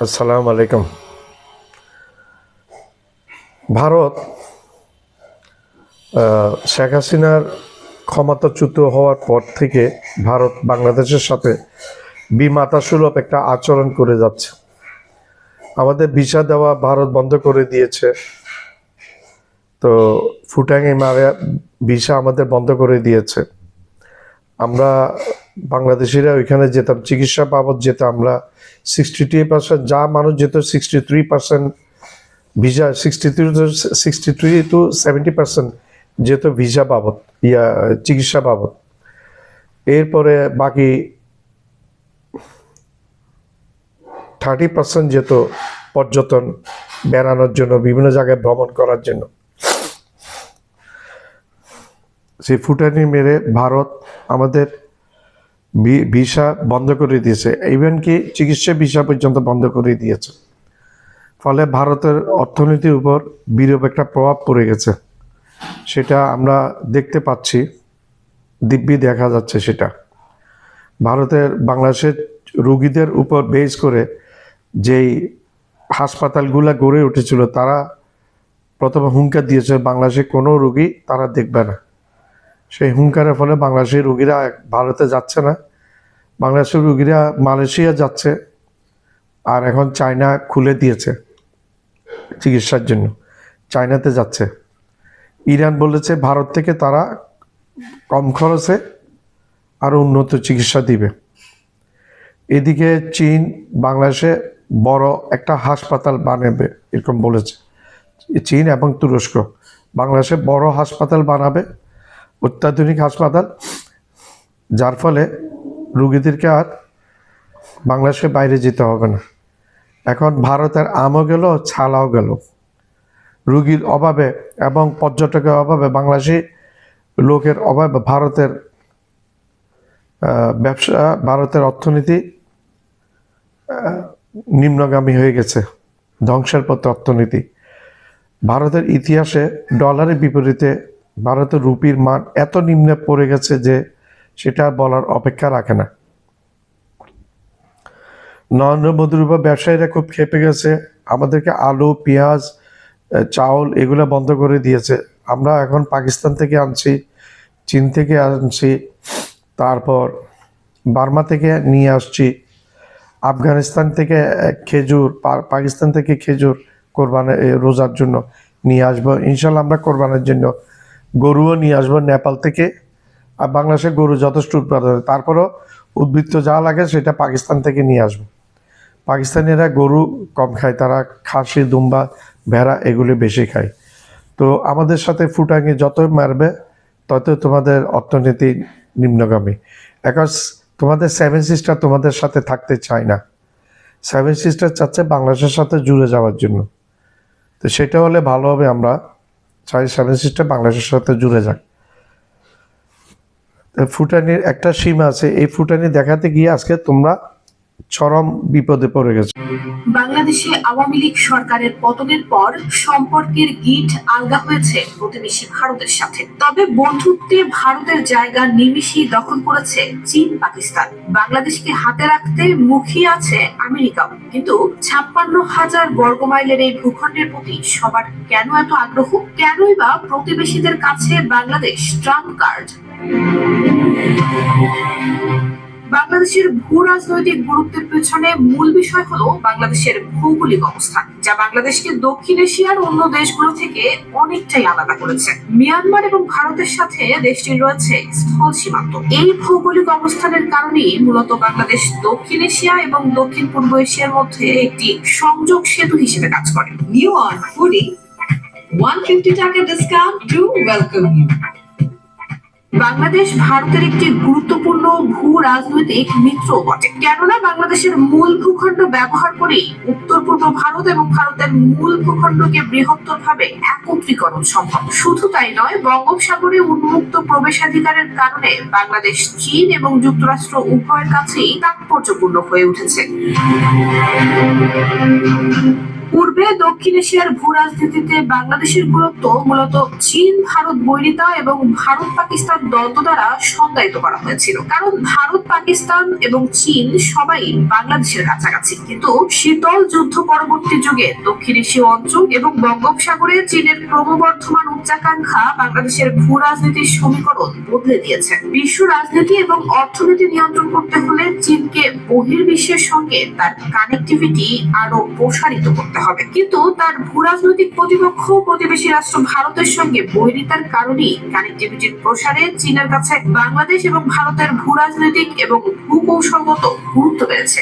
আসসালামু আলাইকুম। ভারত শেখ হাসিনার ক্ষমতাচ্যুত হওয়ার পর থেকে ভারত বাংলাদেশের সাথে বিমাতা সুলভ একটা আচরণ করে যাচ্ছে। আমাদের ভিসা দেওয়া ভারত বন্ধ করে দিয়েছে। তো ফুটাঙে মারে ভিসা আমাদের বন্ধ করে দিয়েছে। আমরা বাংলাদেশিরা ওইখানে যেতাম, চিকিৎসা বাবদ যেতাম আমরা। সিক্সটি পার্সেন্ট যা মানুষ যেত sixty three percent visa sixty three sixty three to seventy percent visa visa বাবদ, ইয়া, চিকিৎসা বাবদ। এরপরে বাকি থার্টি পার্সেন্ট যেত পর্যটন বেড়ানোর জন্য, বিভিন্ন জায়গায় ভ্রমণ করার জন্য। সেই ফুটানি মেরে ভারত, আমাদের ভিসা বন্ধ করে দিয়েছে। ইভেন কি চিকিৎসা ভিসা পর্যন্ত বন্ধ করে দিয়েছে। ফলে ভারতের অর্থনীতির উপর বিরূপ একটা প্রভাব পড়ে গেছে। সেটা আমরা দেখতে পাচ্ছি, দিব্যি দেখা যাচ্ছে সেটা। ভারতের বাংলাদেশের রুগীদের উপর বেস করে যেই হাসপাতালগুলো গড়ে উঠেছিল, তারা প্রথমে হুঙ্কার দিয়েছে, বাংলাদেশে কোনো রুগী তারা দেখবে না। সেই হুঙ্কারের ফলে বাংলাদেশের রুগীরা ভারতে যাচ্ছে না। বাংলাদেশের রুগীরা মালয়েশিয়া যাচ্ছে আর এখন চায়না খুলে দিয়েছে চিকিৎসার জন্য। চায়নাতে যাচ্ছে। ইরান বলেছে ভারত থেকে তারা কম খরচে আরও উন্নত চিকিৎসা দিবে। এদিকে চীন বাংলাদেশে বড় একটা হাসপাতাল বানাবে এরকম বলেছে। চীন এবং তুরস্ক। বাংলাদেশে বড় হাসপাতাল বানাবে অত্যাধুনিক হাসপাতাল, যার ফলে রুগীদেরকে আর বাংলাদেশের বাইরে যেতে হবে না। এখন ভারতের আমও গেল, ছালাও গেল। রুগীর অভাবে এবং পর্যটকের অভাবে, বাংলাদেশি লোকের অভাবে ভারতের ব্যবসা, ভারতের অর্থনীতি নিম্নগামী হয়ে গেছে, ধ্বংসের পথে অর্থনীতি। ভারতের ইতিহাসে ডলারের বিপরীতে ভারতের রুপির মান এত নিম্নে পড়ে গেছে যে সেটা বলার অপেক্ষা রাখে না। নরেন্দ্র মোদীর উপর ব্যবসায়ীরা খুব খেপে গেছে। আমাদেরকে আলু, পেঁয়াজ চাউল এগুলো বন্ধ করে দিয়েছে। আমরা এখন পাকিস্তান থেকে আনছি, চীন থেকে আনছি, তারপর বার্মা থেকে নিয়ে আসছি, আফগানিস্তান থেকে খেজুর পাকিস্তান থেকে খেজুর কোরবানে রোজার জন্য নিয়ে আসব। ইনশাল্লাহ আমরা কোরবানের জন্য গরুও নিয়ে আসব নেপাল থেকে। আর বাংলাদেশে গরু যথেষ্ট উৎপাদন হয়। তারপরও উদ্বৃত্ত যা লাগে সেটা পাকিস্তান থেকে নিয়ে আসব। পাকিস্তানিরা গরু কম খায়, তারা খাসি, দুম্বা, ভেড়া এগুলি বেশি খায়। তো আমাদের সাথে ফুটাঙ্গি যত মারবে তত তোমাদের অর্থনীতি নিম্নগামী। এখন তোমাদের সেভেন সিস্টার তোমাদের সাথে থাকতে চায় না। সেভেন সিস্টার চাচ্ছে বাংলাদেশের সাথে জুড়ে যাওয়ার জন্য। তো সেটা হলে ভালো হবে আমরা। চাই সেভেন সিস্টেম বাংলাদেশের সাথে জুড়ে যাক। ফুটানির একটা সীমা আছে। এই ফুটানি দেখাতে গিয়ে আজকে তোমরা চরম বিপদে পড়ে গেছো। বাংলাদেশে আওয়ামী লীগ সরকারের পতনের পর সম্পর্কের গিট আলগা হয়েছে প্রতিবেশী ভারতের সাথে। তবে বন্ধুত্বে ভারতের জায়গা নিমিষেই দখল করেছে চীন, পাকিস্তান। বাংলাদেশকে হাতে রাখতে মুখিয়ে আছে আমেরিকাও। কিন্তু ছাপ্পান্ন হাজার বর্গমাইলের এই ভূখণ্ডের প্রতি সবার কেন এত আগ্রহ? কেনই বা প্রতিবেশীদের কাছে বাংলাদেশ ট্রাম্প কার্ড? বাংলাদেশের ভূ রাজনৈতিক গুরুত্বের পেছনে মূল বিষয় হলো বাংলাদেশের ভৌগোলিক অবস্থান যা বাংলাদেশকে দক্ষিণ এশিয়ার অন্য দেশগুলো থেকে অনেকটাই আলাদা করেছে। মিয়ানমার এবং ভারতের সাথে দেশটির রয়েছে স্থল সীমান্ত। এই ভৌগোলিক অবস্থানের কারণেই মূলত বাংলাদেশ দক্ষিণ এশিয়া এবং দক্ষিণ পূর্ব এশিয়ার মধ্যে একটি সংযোগ সেতু হিসেবে কাজ করে। New on Foodie, 150 টাকা discount to welcome you. Bangladesh ভারতের একটি গুরুত্বপূর্ণ ভূ রাজনৈতিক মিত্র বটে। কেননা বাংলাদেশের মূল ভূখণ্ড ব্যবহার করেই উত্তর পূর্ব ভারত এবং ভারতের মূল ভূখণ্ডকে বৃহত্তর ভাবে একত্রীকরণ সম্ভব। শুধু তাই নয়, বঙ্গোপসাগরে উন্মুক্ত প্রবেশাধিকারের কারণে বাংলাদেশ, চীন এবং যুক্তরাষ্ট্র উভয়ের কাছেই তাৎপর্যপূর্ণ হয়ে উঠেছে। পূর্বে দক্ষিণ এশিয়ার ভূ রাজনীতিতে বাংলাদেশের গুরুত্ব মূলত চীন, ভারত, বৈরিতা এবং ভারত, পাকিস্তান দ্বন্দ্ব দ্বারা সংজ্ঞায়িত করা হয়েছিল। কারণ ভারত, পাকিস্তান এবং চীন সবাই বাংলাদেশের কাছাকাছি। কিন্তু শীতল যুদ্ধ পরবর্তী যুগে দক্ষিণ এশীয় অঞ্চল এবং বঙ্গোপসাগরে চীনের ক্রমবর্ধমান উচ্চাকাঙ্ক্ষা বাংলাদেশের ভূ রাজনীতির সমীকরণ বদলে দিয়েছে। বিশ্ব রাজনীতি এবং অর্থনীতি নিয়ন্ত্রণ করতে হলে চীনকে বহির্বিশ্বের সঙ্গে তার কানেক্টিভিটি আরও প্রসারিত করতে হবে। কিন্তু তার ভূ রাজনৈতিক প্রতিপক্ষ প্রতিবেশী রাষ্ট্র ভারতের সঙ্গে বৈরিতার কারণেই কানেক্টিভিটির প্রসারে চীনের কাছে বাংলাদেশ এবং ভারতের ভূ রাজনৈতিক এবং ভূকৌশলগত গুরুত্ব বেড়েছে।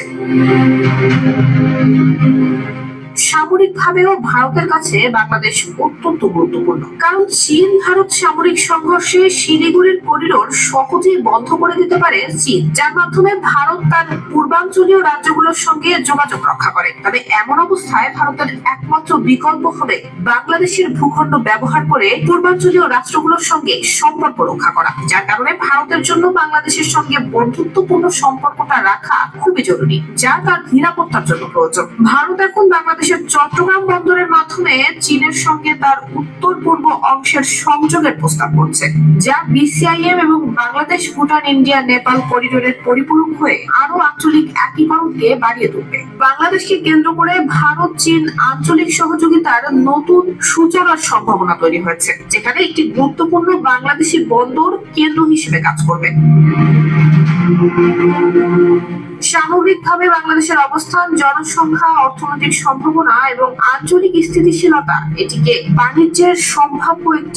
সামরিকভাবেও ভারতের কাছে বাংলাদেশ অত্যন্ত গুরুত্বপূর্ণ। কারণ চীন ভারত সামরিক সংঘর্ষে শিলিগুড়ির করিডোর সহজেই বন্ধ করে দিতে পারে চীন, যার মাধ্যমে ভারত তার পূর্বাঞ্চলীয় রাজ্যগুলোর সঙ্গে যোগাযোগ রক্ষা করে। তবে এমন অবস্থায় ভারতের একমাত্র বিকল্প হবে বাংলাদেশের ভূখণ্ড ব্যবহার করে পূর্বাঞ্চলীয় রাষ্ট্রগুলোর সঙ্গে সম্পর্ক রক্ষা করা, যার কারণে ভারতের জন্য বাংলাদেশের সঙ্গে বন্ধুত্বপূর্ণ সম্পর্কটা রাখা খুবই জরুরি, যা তার নিরাপত্তার জন্য প্রয়োজন। ভারত এখন বাংলাদেশের চট্টগ্রাম বন্দরের মাধ্যমে চীনের সঙ্গে তার উত্তর পূর্ব অংশের সংযোগের প্রস্তাব করছে, যা বিসিআইএম এবং বাংলাদেশ, ভুটান, ইন্ডিয়া, নেপাল করিডোরের পরিপূরক হয়ে আরও আঞ্চলিক একীকরণকে বাড়িয়ে তুলবে। বাংলাদেশকে কেন্দ্র করে ভারত, চীন আঞ্চলিক সহযোগিতার নতুন সূচনার সম্ভাবনা তৈরি হয়েছে, যেখানে একটি গুরুত্বপূর্ণ বাংলাদেশি বন্দর কেন্দ্র হিসেবে কাজ করবে। সামগ্রিকভাবে বাংলাদেশের অবস্থান জনসংখ্যা অর্থনৈতিক সম্ভাবনা এবং আঞ্চলিক স্থিতিশীলতা এটিকে বাণিজ্যের সম্ভাব্য একটি